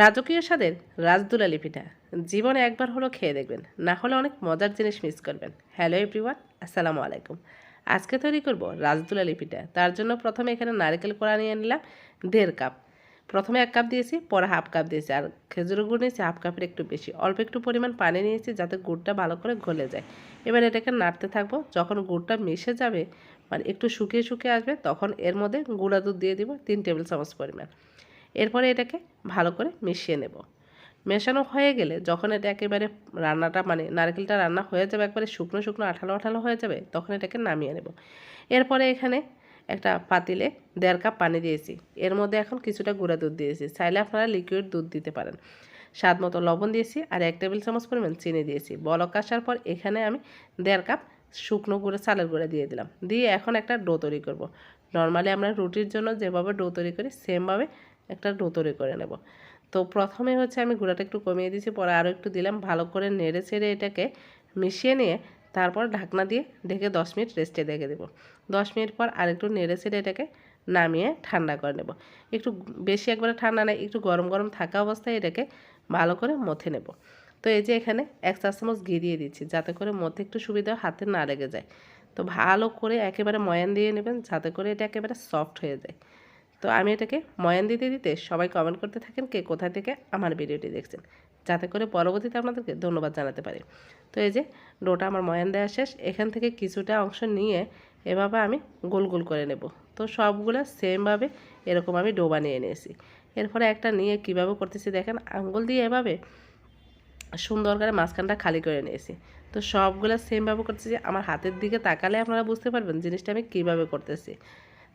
রাজকীয় স্বাদের রাজদুলালি পিঠা জীবনে একবার হলো খেয়ে দেখবেন। না হলে অনেক মজার জিনিস মিস করবেন। হ্যালো এভরিওয়ান আসসালামু আলাইকুম। আজকে তৈরি করব রাজদুলালি পিঠা তার জন্য প্রথমে এখানে নারকেল কোড়া নিয়ে নিলাম, দেড় কাপ। প্রথমে এক কাপ দিয়েছি, পরে হাফ কাপ দিয়েছি। আর খেজুর গুড় নিয়েছি, হাফ কাপের একটু বেশি। অল্প একটু পরিমাণ পানি নিয়েছি যাতে গুড়টা ভালো করে গলে যায়। এবার এটাকে নাড়তে থাকব। যখন গুড়টা মিশে যাবে মানে একটু শুকিয়ে শুকিয়ে আসবে, তখন এর মধ্যে গুঁড়া দুধ দিয়ে দিব, তিন টেবিল চামচ পরিমাণ। এরপরে এটাকে ভালো করে মিশিয়ে নেব। মেশানো হয়ে গেলে যখন এটা একেবারে রান্নাটা মানে নারকেলটা রান্না হয়ে যাবে, একবারে শুকনো শুকনো আঠালো আঠালো হয়ে যাবে, তখন এটাকে নামিয়ে নেব। এরপরে এখানে একটা পাতিলে দেড় কাপ পানি দিয়েছি। এর মধ্যে এখন কিছুটা গুঁড়া দুধ দিয়েছি। চাইলে আপনারা লিকুইড দুধ দিতে পারেন। স্বাদ মতো লবণ দিয়েছি আর এক টেবিল চামচ পরিমাণ চিনি দিয়েছি। বলক আসার পর এখানে আমি দেড় কাপ শুকনো গুঁড়ো, চালের গুঁড়া দিয়ে দিলাম। দিয়ে এখন একটা ডো তৈরি করব। নর্মালি আমরা রুটির জন্য যেভাবে ডো তৈরি করি সেমভাবে একটা ডো তৈরি করে নেব। তো প্রথমে হচ্ছে আমি গুঁড়াটা একটু কমিয়ে দিয়েছি, পরে আরও একটু দিলাম, ভালো করে নেড়ে ছেড়ে এটাকে মিশিয়ে নিয়ে তারপর ঢাকনা দিয়ে ঢেকে দশ মিনিট রেস্টে রেখে দেবো। দশ মিনিট পর আরেকটু নেড়ে ছেড়ে এটাকে নামিয়ে ঠান্ডা করে নেব। একটু বেশি একবারে ঠান্ডা নেই একটু গরম গরম থাকা অবস্থায় এটাকে ভালো করে মথে নেব। তো এই যে এখানে এক চা চামচ ঘি দিয়ে দিচ্ছি, যাতে করে মধ্যে একটু সুবিধা হাতে না লেগে যায়। তো ভালো করে একেবারে ময়ান দিয়ে নেবেন যাতে করে এটা একেবারে সফট হয়ে যায়। তো আমি এটাকে ময়ান দিতে দিতে সবাই কমেন্ট করতে থাকেন কে কোথা থেকে আমার ভিডিওটি দেখছেন। যাতে করে পরবর্তীতে আপনাদেরকে ধন্যবাদ জানাতে পারি। তো এই যে ডোটা আমার ময়ান দেওয়া শেষ, এখান থেকে কিছুটা অংশ নিয়ে এভাবে আমি গোল গোল করে নেব। তো সবগুলো সেমভাবে এরকম আমি ডো বানিয়ে নিয়েছি। এরপরে একটা নিয়ে কীভাবে করতেছি দেখেন, আঙ্গুল দিয়ে এভাবে সুন্দর করে মাঝখানটা খালি করে নিয়েছি। তো সবগুলো সেমভাবে করতেছি আমার হাতের দিকে তাকালে আপনারা বুঝতে পারবেন জিনিসটা আমি কীভাবে করতেছি।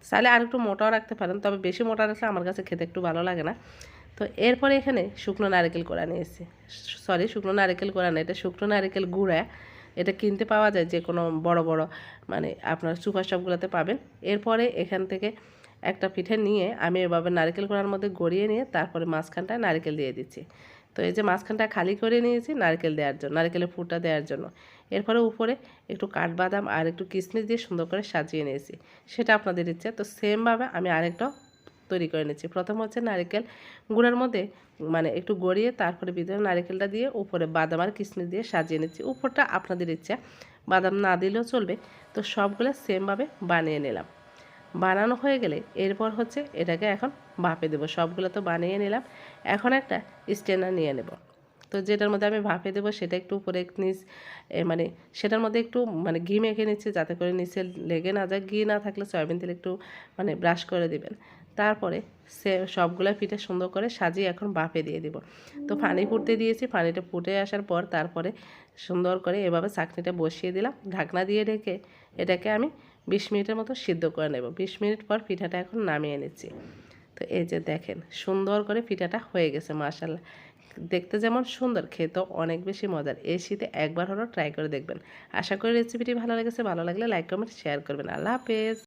চাইলে আর একটু মোটাও রাখতে পারেন, তবে বেশি মোটা রাখলে আমার কাছে খেতে একটু ভালো লাগে না। তো এরপরে এখানে শুকনো নারকেল কোড়া নিয়েছি। সরি, শুকনো নারকেল কোড়া না, এটা শুকনো নারকেল গুঁড়া। এটা কিনতে পাওয়া যায় যে কোনো বড় বড় মানে আপনার সুপার শপগুলোতে পাবেন। এরপরে এখান থেকে একটা পিঠে নিয়ে আমি এভাবে নারকেল কোড়ার মধ্যে গড়িয়ে নিয়ে তারপরে মাঝখানটায় নারকেল দিয়ে দিচ্ছি। তো এই যে মাঝখানটা খালি করে নিয়েছি নারকেল দেওয়ার জন্য, নারকেলের ফুটটা দেওয়ার জন্য। এরপরে উপরে একটু কাঠবাদাম আর একটু কিশমিশ দিয়ে সুন্দর করে সাজিয়ে নিয়েছি, সেটা আপনাদের ইচ্ছে। তো সেমভাবে আমি আরেকটা তৈরি করে নিচ্ছি প্রথম হচ্ছে নারকেল গুঁড়ার মধ্যে মানে একটু গড়িয়ে তারপরে ভিতরে নারকেলটা দিয়ে উপরে বাদাম আর কিশমিশ দিয়ে সাজিয়ে নিচ্ছি। উপরটা আপনাদের ইচ্ছা, বাদাম না দিলেও চলবে। তো সবগুলো সেমভাবে বানিয়ে নিলাম। বানানো হয়ে গেলে এরপর হচ্ছে এটাকে এখন ভাপে দেবো। সবগুলো তো বানিয়ে নিলাম। এখন একটা স্টেনার নিয়ে নেব। তো যেটার মধ্যে আমি ভাপে দেবো সেটা একটু উপরে নিচ মানে সেটার মধ্যে একটু মানে ঘি মেখে নিচ্ছে যাতে করে নিচে লেগে না যায়। ঘি না থাকলে সয়াবিন তেল একটু মানে ব্রাশ করে দিবেন। তারপরে সে সবগুলো পিঠে সুন্দর করে সাজিয়ে এখন বাফে দিয়ে দিব। তো পানি ফুটতে দিয়েছি পানিটা ফুটে আসার পর তারপরে সুন্দর করে এভাবে চাকনিটা বসিয়ে দিলাম। ঢাকনা দিয়ে রেখে এটাকে আমি বিশ মিনিটের মতো সিদ্ধ করে নেব। বিশ মিনিট পর পিঠাটা এখন নামিয়ে নিচ্ছি। তো এই যে দেখেন, সুন্দর করে পিঠাটা হয়ে গেছে মাশাল্লাহ দেখতে যেমন সুন্দর, খেতেও অনেক বেশি মজার। এই শীতে একবার হলো ট্রাই করে দেখবেন। আশা করি রেসিপিটি ভালো লেগেছে, ভালো লাগলে লাইক, কমেন্ট, শেয়ার করবেন। আল্লাহ হাফেজ।